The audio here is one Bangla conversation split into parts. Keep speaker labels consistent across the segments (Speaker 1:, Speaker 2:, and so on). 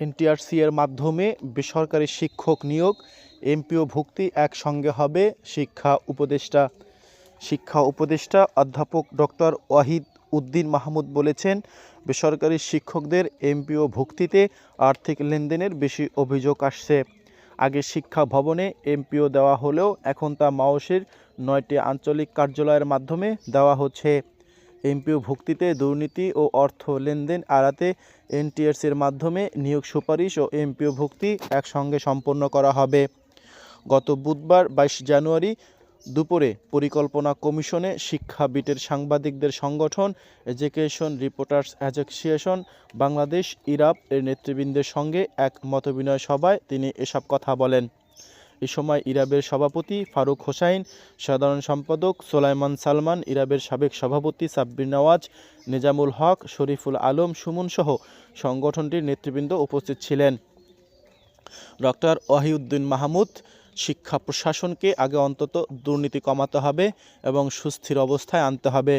Speaker 1: এনটিআরসি এর মাধ্যমে বেসরকারি শিক্ষক নিয়োগ, এমপিও ভুক্তি একসঙ্গে হবে শিক্ষা উপদেষ্টা। শিক্ষা উপদেষ্টা অধ্যাপক ডক্টর ওয়াহিদ উদ্দিন মাহমুদ বলেছেন, বেসরকারি শিক্ষকদের এমপিও ভুক্তিতে আর্থিক লেনদেনের বেশি অভিযোগ আসছে। আগে শিক্ষা ভবনে এমপিও দেওয়া হলেও এখন তা মাওসের নয়টি আঞ্চলিক কার্যালয়ের মাধ্যমে দেওয়া হচ্ছে। এমপিও ভুক্তিতে দুর্নীতি ও অর্থ লেনদেন এড়াতে এনটিএসের মাধ্যমে নিয়োগ সুপারিশ ও এমপিও ভুক্তি একসঙ্গে সম্পন্ন করা হবে। গত বুধবার বাইশ জানুয়ারি দুপুরে পরিকল্পনা কমিশনে শিক্ষা বিটের সাংবাদিকদের সংগঠন Education Reporters Association, Bangladesh ERAB এর নেতৃবৃন্দের সঙ্গে এক মতবিনয় সভায় তিনি এসব কথা বলেন। এ সময় ইরাবের সভাপতি ফারুক হোসাইন, সাধারণ সম্পাদক সোলাইমান সালমান, ইরাবের সাবেক সভাপতি সাব্বির নওয়াজ, নিজামুল হক, শরীফুল আলম, সুমন সহ সংগঠনটির নেতৃবৃন্দ উপস্থিত ছিলেন। ডক্টর ওয়াহিউদ্দিন মাহমুদ, শিক্ষা প্রশাসনকে আগে অন্তত দুর্নীতি কমাতে হবে এবং সুস্থির অবস্থায় আনতে হবে,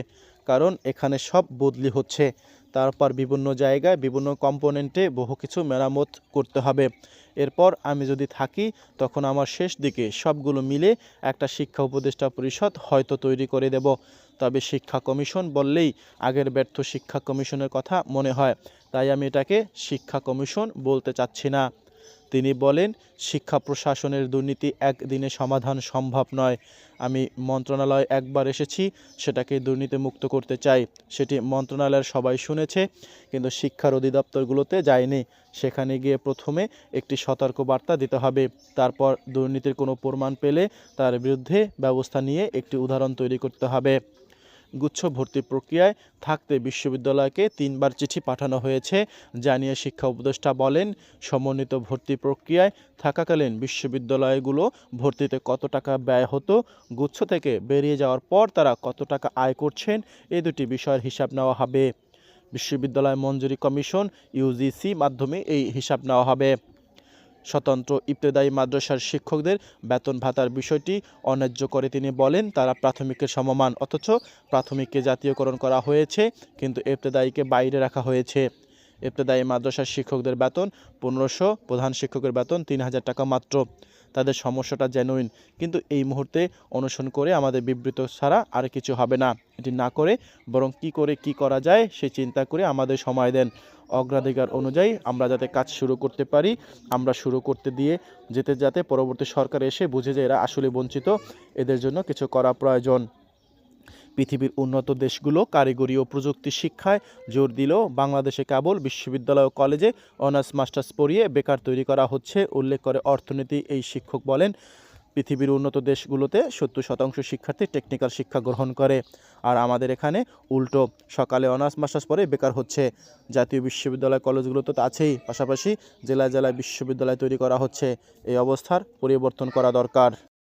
Speaker 1: কারণ এখানে সব বদলি হচ্ছে। তারপর বিভিন্ন জায়গায়, বিভিন্ন কম্পোনেন্টে বহু কিছু মেরামত করতে হবে। এরপর আমি যদি থাকি, তখন আমার শেষ দিকে সবগুলো মিলে একটা শিক্ষা উপদেষ্টা পরিষদ হয়তো তৈরি করে দেব। তবে শিক্ষা কমিশন বললেই আগের ব্যর্থ শিক্ষা কমিশনের কথা মনে হয়। তাই আমি এটাকে শিক্ষা কমিশন বলতে চাচ্ছি না। তিনি বলেন, শিক্ষা প্রশাসনের দুর্নীতি একদিনে সমাধান সম্ভব নয়। আমি মন্ত্রণালয় একবার এসেছি, সেটাকে দুর্নীতিমুক্ত করতে চাই। সেটি মন্ত্রণালয়ের সবাই শুনেছে, কিন্তু শিক্ষার অধিদপ্তরগুলোতে যায়নি। সেখানে গিয়ে প্রথমে একটি সতর্ক বার্তা দিতে হবে। তারপর দুর্নীতির কোনো প্রমাণ পেলে তার বিরুদ্ধে ব্যবস্থা নিয়ে একটি উদাহরণ তৈরি করতে হবে। গুচ্ছ ভর্তি প্রক্রিয়ায় থাকতে বিশ্ববিদ্যালয়কে তিনবার চিঠি পাঠানো হয়েছে, জানিয়ে শিক্ষা উপদেষ্টা বলেন, সমন্বিত ভর্তি প্রক্রিয়ায় থাকাকালীন বিশ্ববিদ্যালয়গুলো ভর্তিতে কত টাকা ব্যয় হতো, গুচ্ছ থেকে বেরিয়ে যাওয়ার পর তারা কত টাকা আয় করছেন, এ দুটি বিষয়ের হিসাব নেওয়া হবে। বিশ্ববিদ্যালয় মঞ্জুরি কমিশন ইউজিসি মাধ্যমে এই হিসাব নেওয়া হবে। স্বতন্ত্র ইবতেদায়ী মাদ্রাসার শিক্ষকদের বেতন ভাতার বিষয়টি অন্যায্য করে তিনি বলেন, তারা প্রাথমিকের সমমান, অথচ প্রাথমিককে জাতীয়করণ করা হয়েছে, কিন্তু ইবতেদায়ীকে বাইরে রাখা হয়েছে। ইবতেদায়ী মাদ্রাসার শিক্ষকদের বেতন পনেরোশো, প্রধান শিক্ষকের বেতন তিন হাজার টাকা মাত্র। তাদের সমস্যাটা জেনুইন কিন্তু এই মুহূর্তে অনুসরণ করে আমাদের বিবৃত ছাড়া আর কিছু হবে না। এটি না করে বরং কি করে কি করা যায় সে চিন্তা করে আমাদের সময় দেন। অগ্রাধিকার অনুযায়ী আমরা যাতে কাজ শুরু করতে পারি, আমরা শুরু করতে দিয়ে যেতে যাতে পরবর্তী সরকার এসে বুঝে যে এরা আসলে বঞ্চিত, এদের জন্য কিছু করা প্রয়োজন। পৃথিবীর উন্নত দেশগুলো কারিগরি ও প্রযুক্তি শিক্ষায় জোর দিলেও বাংলাদেশে কেবল বিশ্ববিদ্যালয় ও কলেজে অনার্স, মাস্টার্স পড়িয়ে বেকার তৈরি করা হচ্ছে, উল্লেখ করে অর্থনীতি এই শিক্ষক বলেন। পৃথিবীর উন্নত দেশগুলোতে সত্তর শতাংশ শিক্ষার্থী টেকনিক্যাল শিক্ষা গ্রহণ করে। আর আমাদের এখানে উল্টো, সকালে অনার্স, মাস্টার্স পরে বেকার হচ্ছে। জাতীয় বিশ্ববিদ্যালয় কলেজগুলো তো আছেই, পাশাপাশি জেলায় জেলায় বিশ্ববিদ্যালয় তৈরি করা হচ্ছে। এই অবস্থার পরিবর্তন করা দরকার।